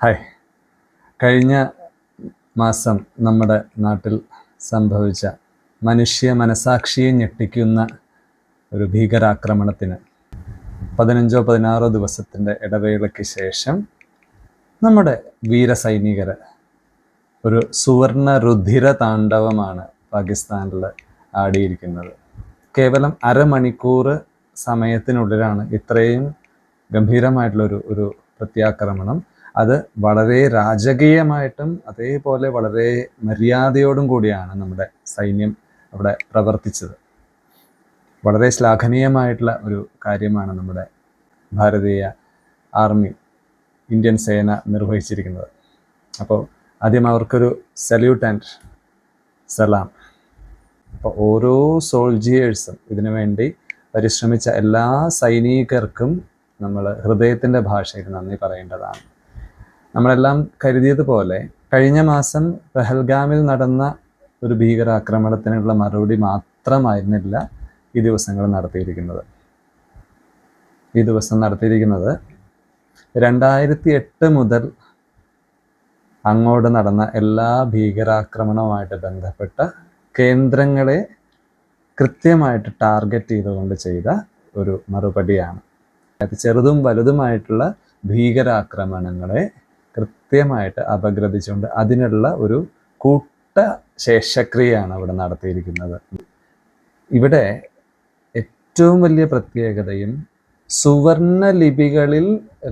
Hi. കഴിഞ്ഞ മാസം നമ്മുടെ നാട്ടിൽ സംഭവിച്ച മനുഷ്യ മനസാക്ഷിയെ ഞെട്ടിക്കുന്ന ഒരു ഭീകരാക്രമണത്തിന് പതിനഞ്ചോ പതിനാറോ ദിവസത്തിന്റെ ഇടവേളയ്ക്ക് ശേഷം നമ്മുടെ വീരസൈനികർ ഒരു സുവർണ രുധിര താണ്ഡവമാണ് പാകിസ്ഥാനിൽ ആടിയിരിക്കുന്നത്. കേവലം അരമണിക്കൂർ സമയത്തിനുള്ളിലാണ് ഇത്രയും ഗംഭീരമായിട്ടുള്ളൊരു ഒരു പ്രത്യാക്രമണം. അത് വളരെ രാജകീയമായിട്ടും അതേപോലെ വളരെ മര്യാദയോടും കൂടിയാണ് നമ്മുടെ സൈന്യം അവിടെ പ്രവർത്തിച്ചത്. വളരെ ശ്ലാഘനീയമായിട്ടുള്ള ഒരു കാര്യമാണ് നമ്മുടെ ഭാരതീയ ആർമി ഇന്ത്യൻ സേന നിർവഹിച്ചിരിക്കുന്നത്. അപ്പോൾ ആദ്യം അവർക്കൊരു സല്യൂട്ട് ആൻഡ് സലാം അപ്പോൾ ഓരോ സോൾജിയേഴ്സും ഇതിനു വേണ്ടി പരിശ്രമിച്ച എല്ലാ സൈനികർക്കും നമ്മൾ ഹൃദയത്തിന്റെ ഭാഷയിൽ നന്ദി പറയേണ്ടതാണ്. നമ്മളെല്ലാം കരുതിയതുപോലെ കഴിഞ്ഞ മാസം പെഹൽഗാമിൽ നടന്ന ഒരു ഭീകരാക്രമണത്തിനുള്ള മറുപടി മാത്രമായിരുന്നില്ല ഈ ദിവസങ്ങൾ നടത്തിയിരിക്കുന്നത്. ഈ ദിവസം നടത്തിയിരിക്കുന്നത് രണ്ടായിരത്തി എട്ട് മുതൽ അങ്ങോട്ട് നടന്ന എല്ലാ ഭീകരാക്രമണവുമായിട്ട് ബന്ധപ്പെട്ട കേന്ദ്രങ്ങളെ കൃത്യമായിട്ട് ടാർഗറ്റ് ചെയ്തുകൊണ്ട് ചെയ്ത ഒരു മറുപടിയാണ്. അത് ചെറുതും വലുതുമായിട്ടുള്ള ഭീകരാക്രമണങ്ങളെ കൃത്യമായിട്ട് അപഗ്രഥിച്ചുകൊണ്ട് അതിനുള്ള ഒരു കൂട്ട ശേഷക്രിയയാണ് അവിടെ നടത്തിയിരിക്കുന്നത്. ഇവിടെ ഏറ്റവും വലിയ പ്രത്യേകതയും സുവർണ ലിപികളിൽ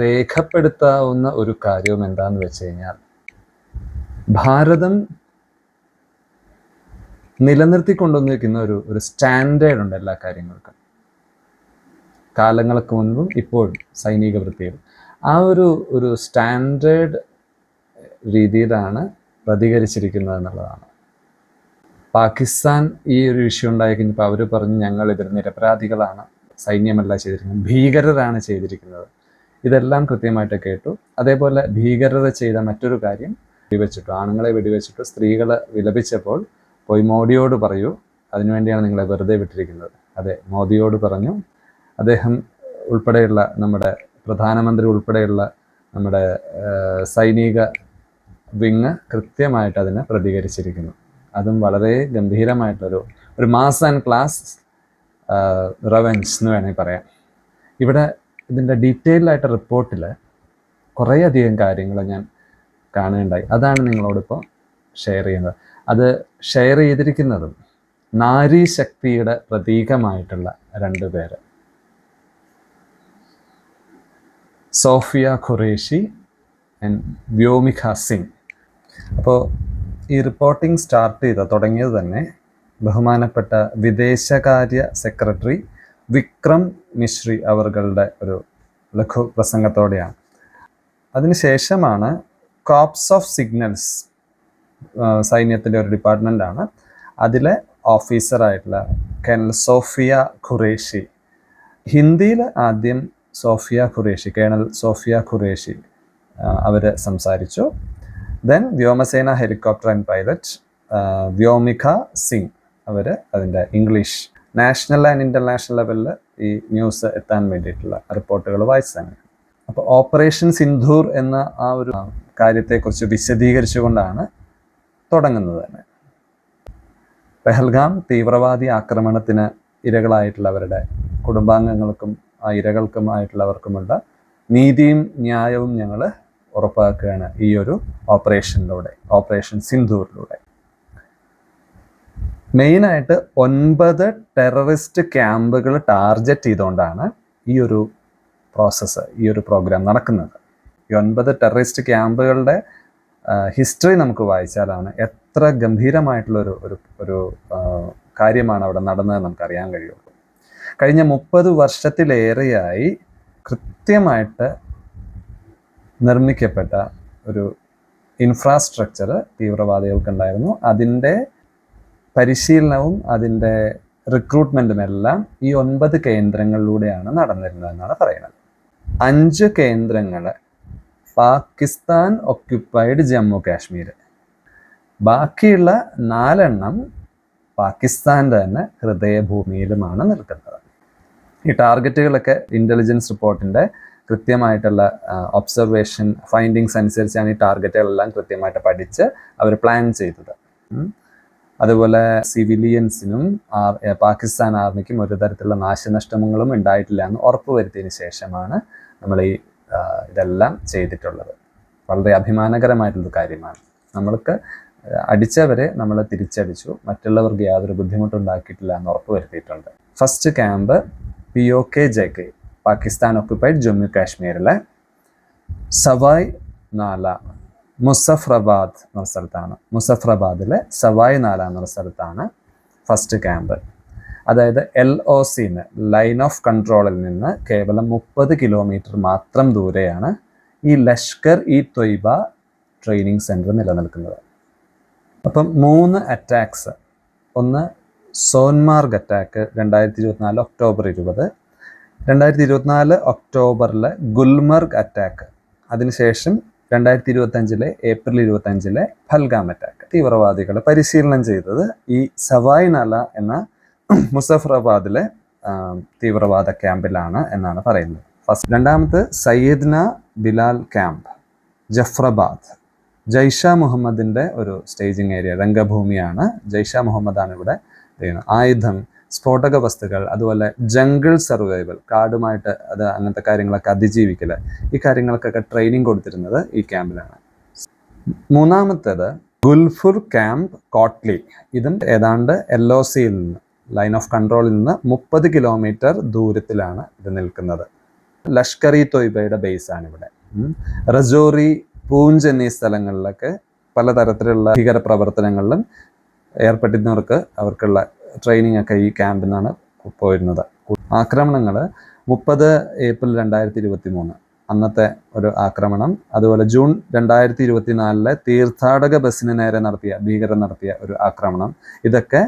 രേഖപ്പെടുത്താവുന്ന ഒരു കാര്യവും എന്താന്ന് വെച്ച് കഴിഞ്ഞാൽ ഭാരതം നിലനിർത്തിക്കൊണ്ടുവന്നിരിക്കുന്ന ഒരു ഒരു സ്റ്റാൻഡേർഡ് ഉണ്ട് എല്ലാ കാര്യങ്ങൾക്കും. കാലങ്ങൾക്ക് മുൻപും ഇപ്പോഴും സൈനിക വൃത്തിയിൽ. ആ ഒരു ഒരു സ്റ്റാൻഡേർഡ് രീതിയിലാണ് പ്രതികരിച്ചിരിക്കുന്നത് എന്നുള്ളതാണ്. പാകിസ്ഥാൻ ഈ ഒരു ഇഷ്യൂ ഉണ്ടായി കഴിഞ്ഞപ്പോൾ അവർ പറഞ്ഞു ഞങ്ങൾ ഇതിൽ നിരപരാധികളാണ്. സൈന്യമല്ല ചെയ്തിരിക്കുന്നത്. ഭീകരരാണ് ചെയ്തിരിക്കുന്നത്. ഇതെല്ലാം കൃത്യമായിട്ട് കേട്ടു. അതേപോലെ ഭീകരത ചെയ്ത മറ്റൊരു കാര്യം വെടിവെച്ചിട്ടു. ആണുങ്ങളെ വെടിവെച്ചിട്ട്. സ്ത്രീകളെ വിലപിച്ചപ്പോൾ പോയി മോഡിയോട് പറയൂ. അതിനുവേണ്ടിയാണ് നിങ്ങളെ വെറുതെ വിട്ടിരിക്കുന്നത്. അതെ മോദിയോട് പറഞ്ഞു. അദ്ദേഹം ഉൾപ്പെടെയുള്ള നമ്മുടെ പ്രധാനമന്ത്രി ഉൾപ്പെടെയുള്ള നമ്മുടെ സൈനിക വിങ് കൃത്യമായിട്ട് അതിനെ പ്രതികരിച്ചിരിക്കുന്നു. അതും വളരെ ഗംഭീരമായിട്ടൊരു ഒരു മാസ് ആൻഡ് ക്ലാസ് റവൻസ് എന്ന് വേണമെങ്കിൽ പറയാം. ഇവിടെ ഇതിന്റെ ഡീറ്റെയിൽഡ് ആയിട്ട് റിപ്പോർട്ടിൽ കുറേയധികം കാര്യങ്ങൾ ഞാൻ കാണുകയുണ്ടായി. അതാണ് നിങ്ങളോടിപ്പോൾ ഷെയർ ചെയ്യുന്നത്. അത് ഷെയർ ചെയ്തിരിക്കുന്നതും നാരീശക്തിയുടെ പ്രതീകമായിട്ടുള്ള രണ്ട് പേര്. സോഫിയ ഖുറേഷി ആൻഡ് വ്യോമിഖ സിംഗ്. അപ്പോൾ ഈ റിപ്പോർട്ടിംഗ് സ്റ്റാർട്ട് ചെയ്ത തുടങ്ങിയത് തന്നെ ബഹുമാനപ്പെട്ട വിദേശകാര്യ സെക്രട്ടറി വിക്രം മിശ്രി അവർകളുടെ ഒരു ലഘു പ്രസംഗത്തോടെയാണ്. അതിനുശേഷമാണ് കോപ്സ് ഓഫ് സിഗ്നൽസ് സൈന്യത്തിന്റെ ഒരു ഡിപ്പാർട്ട്മെന്റാണ്. അതിലെ ഓഫീസറായിട്ടുള്ള കേണൽ സോഫിയ ഖുറേഷി. ഹിന്ദിയിൽ ആദ്യം സോഫിയ ഖുറേഷി കേണൽ സോഫിയ ഖുറേഷി അവർ സംസാരിച്ചു. ദെൻ വ്യോമസേന helicopter and pilot Vyomika Singh. അവർ അതിന്റെ ഇംഗ്ലീഷ് നാഷണൽ ആൻഡ് ഇന്റർനാഷണൽ ലെവലിൽ ഈ ന്യൂസ് എത്താൻ വേണ്ടിയിട്ടുള്ള റിപ്പോർട്ടുകൾ വായിച്ചതാണ്. അപ്പോൾ ഓപ്പറേഷൻ സിന്ധൂർ എന്ന ആ ഒരു കാര്യത്തെക്കുറിച്ച് വിശദീകരിച്ചുകൊണ്ടാണ് തുടങ്ങുന്നത് തന്നെ. പെഹൽഗാം തീവ്രവാദി ആക്രമണത്തിന് ഇരകളായിട്ടുള്ളവരുടെ കുടുംബാംഗങ്ങൾക്കും ആ ഇരകൾക്കുമായിട്ടുള്ളവർക്കുമുള്ള നീതിയും ന്യായവും ഞങ്ങൾ ഉറപ്പാക്കുകയാണ് ഈ ഒരു ഓപ്പറേഷനിലൂടെ ഓപ്പറേഷൻ സിന്ധൂറിലൂടെ മെയിനായിട്ട് ഒൻപത് ടെററിസ്റ്റ് ക്യാമ്പുകൾ ടാർഗറ്റ് ചെയ്തുകൊണ്ടാണ് ഈ ഒരു പ്രോസസ്സ് ഈ ഒരു പ്രോഗ്രാം നടക്കുന്നത്. ഈ ഒൻപത് ടെററിസ്റ്റ് ക്യാമ്പുകളുടെ ഹിസ്റ്ററി നമുക്ക് വായിച്ചാലാണ് എത്ര ഗംഭീരമായിട്ടുള്ള ഒരു ഒരു കാര്യമാണ് അവിടെ നടന്നത് നമുക്കറിയാൻ കഴിയുള്ളൂ. കഴിഞ്ഞ മുപ്പത് വർഷത്തിലേറെയായി കൃത്യമായിട്ട് നിർമ്മിക്കപ്പെട്ട ഒരു ഇൻഫ്രാസ്ട്രക്ചർ തീവ്രവാദികൾക്കുണ്ടായിരുന്നു. അതിന്റെ പരിശീലനവും അതിന്റെ റിക്രൂട്ട്മെന്റും എല്ലാം ഈ ഒൻപത് കേന്ദ്രങ്ങളിലൂടെയാണ് നടന്നിരുന്നതെന്നാണ് പറയുന്നത്. അഞ്ച് കേന്ദ്രങ്ങൾ പാകിസ്ഥാൻ ഒക്യുപ്പൈഡ് ജമ്മു കാശ്മീർ ബാക്കിയുള്ള നാലെണ്ണം പാകിസ്ഥാന്റെ തന്നെ ഹൃദയഭൂമിയിലുമാണ് നിൽക്കുന്നത്. ഈ ടാർഗറ്റുകളൊക്കെ ഇന്റലിജൻസ് റിപ്പോർട്ടിന്റെ കൃത്യമായിട്ടുള്ള ഒബ്സർവേഷൻ ഫൈൻഡിങ്സ് അനുസരിച്ചാണ് ഈ ടാർഗറ്റുകളെല്ലാം കൃത്യമായിട്ട് പഠിച്ച് അവർ പ്ലാൻ ചെയ്തത്. അതുപോലെ സിവിലിയൻസിനും പാകിസ്ഥാൻ ആർമിക്കും ഒരു തരത്തിലുള്ള നാശനഷ്ടങ്ങളും ഉണ്ടായിട്ടില്ല എന്ന് ഉറപ്പുവരുത്തിയതിന് ശേഷമാണ് നമ്മൾ ഈ ഇതെല്ലാം ചെയ്തിട്ടുള്ളത്. വളരെ അഭിമാനകരമായിട്ടുള്ളൊരു കാര്യമാണ്. നമ്മൾക്ക് അടിച്ചവരെ നമ്മൾ തിരിച്ചടിച്ചു. മറ്റുള്ളവർക്ക് യാതൊരു ബുദ്ധിമുട്ടുണ്ടാക്കിയിട്ടില്ല എന്ന് ഉറപ്പുവരുത്തിയിട്ടുണ്ട് first camp P O K J K Pakistan occupied Jammu കാശ്മീരിലെ സവായ് നാല മുസഫ്രബാദ് എന്നുള്ള സ്ഥലത്താണ്. മുസഫ്രബാദിലെ സവായ് നാല എന്നുള്ള സ്ഥലത്താണ് ഫസ്റ്റ് ക്യാമ്പ് അതായത് എൽ ഒ സിന്ന് ലൈൻ ഓഫ് കൺട്രോളിൽ നിന്ന് കേവലം മുപ്പത് കിലോമീറ്റർ മാത്രം ദൂരെയാണ് ഈ ലഷ്കർ ഇ തൊയ്ബ ട്രെയിനിങ് സെന്റർ നിലനിൽക്കുന്നത്. അപ്പം മൂന്ന് അറ്റാക്സ് ഒന്ന് സോൻമാർഗ് അറ്റാക്ക് രണ്ടായിരത്തി ഇരുപത്തിനാല് ഒക്ടോബർ ഇരുപത് രണ്ടായിരത്തി ഇരുപത്തിനാല് ഒക്ടോബറിലെ ഗുൽമർഗ് അറ്റാക്ക്. അതിനുശേഷം രണ്ടായിരത്തി ഇരുപത്തഞ്ചിലെ ഏപ്രിൽ ഇരുപത്തഞ്ചിലെ ഫൽഗാം അറ്റാക്ക്. തീവ്രവാദികൾ പരിശീലനം ചെയ്തത് ഈ സവായ് നല എന്ന മുസഫറാബാദിലെ തീവ്രവാദ ക്യാമ്പിലാണ് എന്നാണ് പറയുന്നത്. ഫസ്റ്റ് രണ്ടാമത് സയ്യിദ്ന ബിലാൽ ക്യാമ്പ് ജഫ്രബാദ്. ജയ്ഷ മുഹമ്മദിന്റെ ഒരു സ്റ്റേജിങ് ഏരിയ രംഗഭൂമിയാണ്. ജയ്ഷ മുഹമ്മദാണ് ഇവിടെ ആയുധം സ്ഫോടക വസ്തുക്കൾ അതുപോലെ ജംഗിൾ സർവൈവൽ കാടുമായിട്ട് അത് അങ്ങനത്തെ കാര്യങ്ങളൊക്കെ അതിജീവിക്കൽ ഈ കാര്യങ്ങൾക്കൊക്കെ ട്രെയിനിങ് കൊടുത്തിരുന്നത് ഈ ക്യാമ്പിലാണ് മൂന്നാമത്തേത് ഗുൽഫുർ ക്യാമ്പ് കോട്ട്ലി ഇതും ഏതാണ്ട് എൽ ഒ സിയിൽ നിന്ന് ലൈൻ ഓഫ് കൺട്രോളിൽ നിന്ന് മുപ്പത് കിലോമീറ്റർ ദൂരത്തിലാണ് ഇത് നിൽക്കുന്നത്. ലഷ്കർ ഇ തൊയ്ബയുടെ ബേസാണ് ഇവിടെ. റജോറി പൂഞ്ച് എന്നീ സ്ഥലങ്ങളിലൊക്കെ പലതരത്തിലുള്ള ഭീകര പ്രവർത്തനങ്ങളിലും ഏർപ്പെട്ടിരുന്നവർക്ക് അവർക്കുള്ള ട്രെയിനിങ് ഒക്കെ ഈ ക്യാമ്പിൽ നിന്നാണ് പോയിരുന്നത്. ആക്രമണങ്ങൾ മുപ്പത് ഏപ്രിൽ രണ്ടായിരത്തി ഇരുപത്തി മൂന്ന് അന്നത്തെ ഒരു ആക്രമണം. അതുപോലെ ജൂൺ രണ്ടായിരത്തി ഇരുപത്തിനാലിലെ തീർത്ഥാടക ബസ്സിന് നേരെ നടത്തിയ ഭീകരർ നടത്തിയ ഒരു ആക്രമണം. ഇതൊക്കെ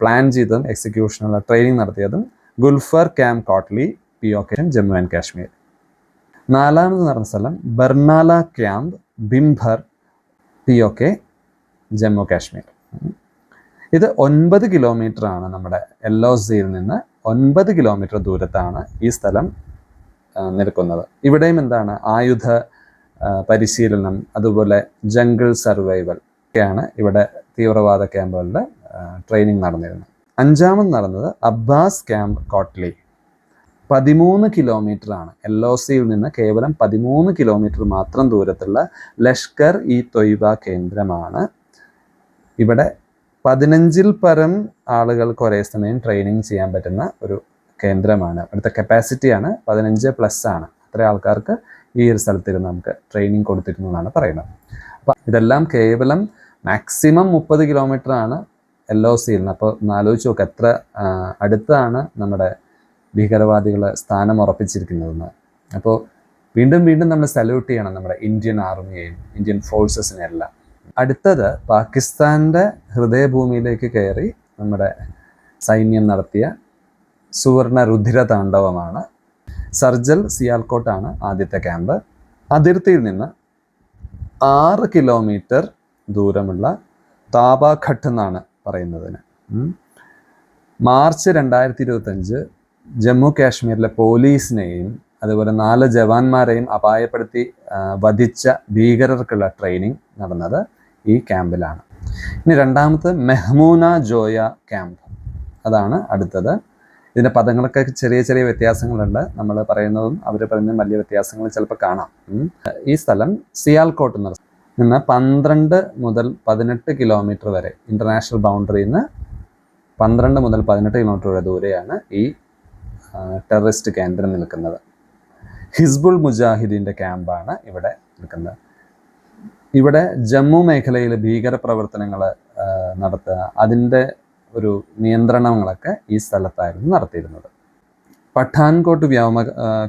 പ്ലാൻ ചെയ്തതും എക്സിക്യൂഷനുള്ള ട്രെയിനിങ് നടത്തിയതും Gulpur camp Kotli P O K Jammu and Kashmir. നാലാമത് നടന്ന സ്ഥലം Barnala camp ബിംഭർ P O K Jammu Kashmir. ഇത് ഒൻപത് കിലോമീറ്റർ ആണ് നമ്മുടെ എല്ലോ സിയിൽ നിന്ന് ഒൻപത് കിലോമീറ്റർ ദൂരത്താണ് ഈ സ്ഥലം നിൽക്കുന്നത്. ഇവിടെയും എന്താണ്? ആയുധ പരിശീലനം അതുപോലെ ജംഗിൾ സർവൈവൽ ഒക്കെയാണ് ഇവിടെ തീവ്രവാദ ക്യാമ്പുകളുടെ ട്രെയിനിങ് നടന്നിരുന്നത്. അഞ്ചാമത് നടന്നത് അബ്ബാസ് ക്യാമ്പ് കോട്ട്ലി. പതിമൂന്ന് കിലോമീറ്റർ ആണ് ഒ സിയിൽ നിന്ന് കേവലം പതിമൂന്ന് കിലോമീറ്റർ മാത്രം ദൂരത്തുള്ള ലഷ്കർ ഇ തൊയ്ബ കേന്ദ്രമാണ്. ഇവിടെ പതിനഞ്ചിൽ പരം ആളുകൾക്ക് ഒരേ സമയം ട്രെയിനിങ് ചെയ്യാൻ പറ്റുന്ന ഒരു കേന്ദ്രമാണ്. ഇവിടുത്തെ കപ്പാസിറ്റിയാണ് പതിനഞ്ച് പ്ലസ് ആണ്. അത്ര ആൾക്കാർക്ക് ഈ ഒരു സ്ഥലത്തിരുന്ന് നമുക്ക് ട്രെയിനിങ് കൊടുത്തിരുന്നു എന്നാണ് പറയുന്നത്. അപ്പം ഇതെല്ലാം കേവലം മാക്സിമം മുപ്പത് കിലോമീറ്റർ ആണ് എൽ ഒ സിയിൽ നിന്ന്. അപ്പോൾ ഒന്ന് ആലോചിച്ച് നോക്ക് എത്ര അടുത്താണ് നമ്മുടെ ഭീകരവാദികൾ സ്ഥാനം ഉറപ്പിച്ചിരിക്കുന്നതെന്ന്. അപ്പോൾ വീണ്ടും വീണ്ടും നമ്മൾ സല്യൂട്ട് ചെയ്യണം നമ്മുടെ ഇന്ത്യൻ ആർമിയെയും ഇന്ത്യൻ ഫോഴ്സസിനെ എല്ലാം. അടുത്തത് പാകിസ്ഥാന്റെ ഹൃദയഭൂമിയിലേക്ക് കയറി നമ്മുടെ സൈന്യം നടത്തിയ സുവർണ രുധിര താണ്ഡവമാണ്. സർജൽ സിയാൽകോട്ടാണ് ആദ്യത്തെ ക്യാമ്പ്. അതിർത്തിയിൽ നിന്ന് ആറ് കിലോമീറ്റർ ദൂരമുള്ള താപാഘട്ട് എന്നാണ് പറയുന്നതിന്. മാർച്ച് രണ്ടായിരത്തി ഇരുപത്തഞ്ച് ജമ്മു കാശ്മീരിലെ പോലീസിനെയും അതുപോലെ നാല് ജവാന്മാരെയും അപായപ്പെടുത്തി വധിച്ച ഭീകരർക്കുള്ള ട്രെയിനിങ് നടന്നത്. ഈ ക്യാമ്പിലാണ്. ഇനി രണ്ടാമത്തെ മെഹ്മൂന ജോയ ക്യാമ്പ്. അതാണ് അടുത്തത്. ഇതിന്റെ പദങ്ങളൊക്കെ ചെറിയ ചെറിയ വ്യത്യാസങ്ങളുണ്ട്. നമ്മൾ പറയുന്നതും അവർ പറയുന്നതും വലിയ വ്യത്യാസങ്ങൾ ചിലപ്പോൾ കാണാം. ഈ സ്ഥലം സിയാൽകോട്ട് എന്ന നിന്ന് പന്ത്രണ്ട് മുതൽ പതിനെട്ട് കിലോമീറ്റർ വരെ ഇന്റർനാഷണൽ ബൗണ്ടറിയിൽ നിന്ന് പന്ത്രണ്ട് മുതൽ പതിനെട്ട് കിലോമീറ്റർ വരെ ദൂരെയാണ് ഈ ടെററിസ്റ്റ് കേന്ദ്രം നിൽക്കുന്നത്. ഹിസ്ബുൾ മുജാഹിദീന്റെ ക്യാമ്പാണ് ഇവിടെ നിൽക്കുന്നത്. ഇവിടെ ജമ്മു മേഖലയിൽ ഭീകര പ്രവർത്തനങ്ങൾ നടത്തുക അതിന്റെ ഒരു നിയന്ത്രണങ്ങളൊക്കെ ഈ സ്ഥലത്തായിരുന്നു നടത്തിയിരുന്നത്. പഠാൻകോട്ട് വ്യോമ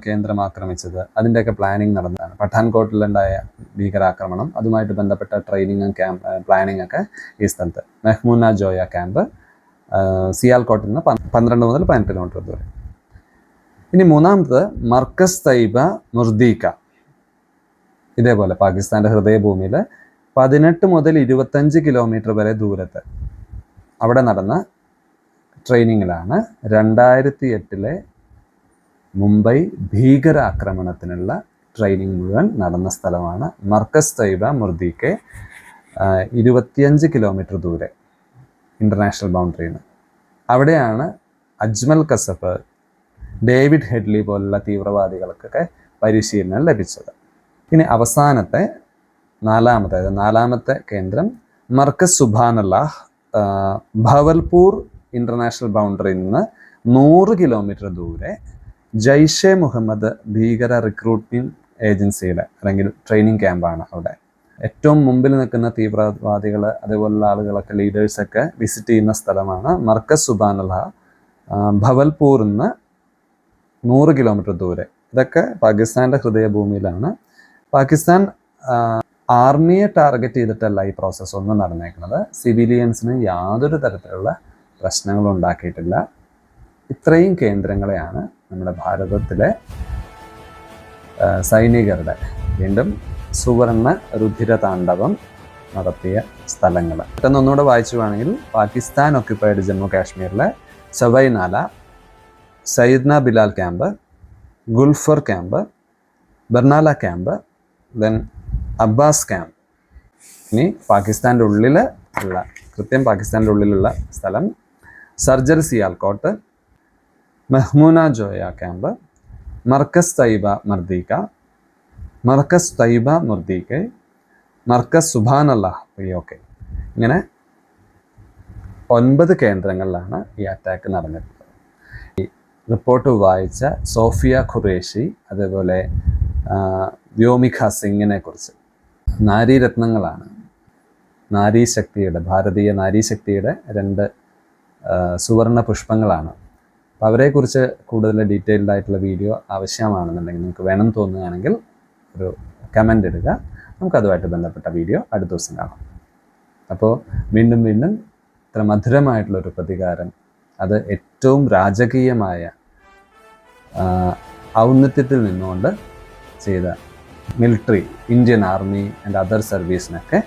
കേന്ദ്രം ആക്രമിച്ചത് അതിന്റെയൊക്കെ പ്ലാനിങ് നടന്നതാണ്. പഠാൻകോട്ടിലുണ്ടായ ഭീകരാക്രമണം അതുമായിട്ട് ബന്ധപ്പെട്ട ട്രെയിനിങ്ങും ക്യാമ്പ് പ്ലാനിങ് ഒക്കെ ഈ സ്ഥലത്ത്. മെഹ്മൂന ജോയ ക്യാമ്പ് സിയാൽകോട്ടിൽ നിന്ന് പന്ത് പന്ത്രണ്ട് മുതൽ പതിനെട്ട് കിലോമീറ്റർ ഇനി മൂന്നാമത്തത് മർക്കസ് തൈബ മുർദീക്ക. ഇതേപോലെ പാകിസ്ഥാന്റെ ഹൃദയഭൂമിയിൽ പതിനെട്ട് മുതൽ ഇരുപത്തഞ്ച് കിലോമീറ്റർ വരെ ദൂരത്ത് അവിടെ നടന്ന ട്രെയിനിങ്ങിലാണ് രണ്ടായിരത്തി എട്ടിലെ മുംബൈ ഭീകരാക്രമണത്തിനുള്ള ട്രെയിനിങ് മുഴുവൻ നടന്ന സ്ഥലമാണ് മർക്കസ് തൈബ മുർദിക്കെ ഇരുപത്തിയഞ്ച് കിലോമീറ്റർ ദൂരെ ഇന്റർനാഷണൽ ബൗണ്ടറിയിൽ നിന്ന് അവിടെയാണ് അജ്മൽ കസഫ് ഡേവിഡ് ഹെഡ്ലി പോലുള്ള തീവ്രവാദികൾക്കൊക്കെ പരിശീലനം ലഭിച്ചത്. ഇനി അവസാനത്തെ നാലാമത്തെ അതായത് നാലാമത്തെ കേന്ദ്രം മർക്കസ് സുബാനല്ലാഹ് ഭവൽപൂർ ഇന്റർനാഷണൽ ബൗണ്ടറിയിൽ നിന്ന് നൂറ് കിലോമീറ്റർ ദൂരെ ജയ്ഷെ മുഹമ്മദ് ഭീകര റിക്രൂട്ട്മെന്റ് ഏജൻസിയുടെ അല്ലെങ്കിൽ ട്രെയിനിങ് ക്യാമ്പാണ് അവിടെ. ഏറ്റവും മുമ്പിൽ നിൽക്കുന്ന തീവ്രവാദികൾ അതേപോലുള്ള ആളുകളൊക്കെ ലീഡേഴ്സൊക്കെ വിസിറ്റ് ചെയ്യുന്ന സ്ഥലമാണ് മർക്കസ് സുബാനുള്ള ഭവൽപൂറിൽ നിന്ന് നൂറ് കിലോമീറ്റർ ദൂരെ. ഇതൊക്കെ പാകിസ്ഥാന്റെ ഹൃദയഭൂമിയിലാണ്. പാകിസ്ഥാൻ ആർമിയെ ടാർഗറ്റ് ചെയ്തിട്ടല്ല ഈ പ്രോസസ്സ് ഒന്നും നടന്നേക്കുന്നത്. സിവിലിയൻസിന് യാതൊരു തരത്തിലുള്ള പ്രശ്നങ്ങളും ഉണ്ടാക്കിയിട്ടില്ല. ഇത്രയും കേന്ദ്രങ്ങളെയാണ് നമ്മുടെ ഭാരതത്തിലെ സൈനികരുടെ വീണ്ടും സുവർണ രുധിര താണ്ഡവം നടത്തിയ സ്ഥലങ്ങൾ പെട്ടെന്ന് ഒന്നുകൂടെ വായിച്ചു വേണമെങ്കിൽ പാകിസ്ഥാൻ ഒക്യുപ്പൈഡ് ജമ്മു കാശ്മീരിലെ Sawainala Syedna Bilal camp Gulpur camp Barnala camp then Abbas camp ഇനി പാകിസ്ഥാന്റെ ഉള്ളിൽ ഉള്ള കൃത്യം പാകിസ്ഥാന്റെ ഉള്ളിലുള്ള സ്ഥലം സർജർ സിയാൽക്കോട്ട് മെഹ്മൂന ജോയ ക്യാമ്പ് മർക്കസ് തൈബ മർദീക്ക മർക്കസ് തൈബ മുർദീക്കെ മർക്കസ് സുബാൻ അല്ലാ ഓക്കെ ഇങ്ങനെ ഒൻപത് കേന്ദ്രങ്ങളിലാണ് ഈ അറ്റാക്ക് നടന്നിട്ടുള്ളത്. ഈ റിപ്പോർട്ട് വായിച്ച സോഫിയ ഖുറേഷി അതേപോലെ വ്യോമിക സിംഗിനെ കുറിച്ച്. നാരീരത്നങ്ങളാണ്. നാരീശക്തിയുടെ ഭാരതീയ നാരീശക്തിയുടെ രണ്ട് സുവർണ പുഷ്പങ്ങളാണ്. അപ്പോൾ അവരെക്കുറിച്ച് കൂടുതൽ ഡീറ്റെയിൽഡ് ആയിട്ടുള്ള വീഡിയോ ആവശ്യമാണെന്നുണ്ടെങ്കിൽ നിങ്ങൾക്ക് വേണം തോന്നുകയാണെങ്കിൽ ഒരു കമന്റ് ഇടുക. നമുക്കതുമായിട്ട് ബന്ധപ്പെട്ട വീഡിയോ അടുത്ത ദിവസം കാണാം. അപ്പോൾ വീണ്ടും വീണ്ടും ഇത്ര മധുരമായിട്ടുള്ളൊരു പ്രതികാരം അത് ഏറ്റവും രാജകീയമായ ഔന്നത്യത്തിൽ നിന്നുകൊണ്ട് ചെയ്ത military Indian army and other സർവീസിനൊക്കെ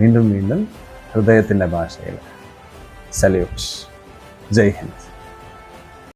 വീണ്ടും വീണ്ടും ഹൃദയത്തിന്റെ ഭാഷയിൽ. സല്യൂട്ട് ജയ് ഹിന്ദ്.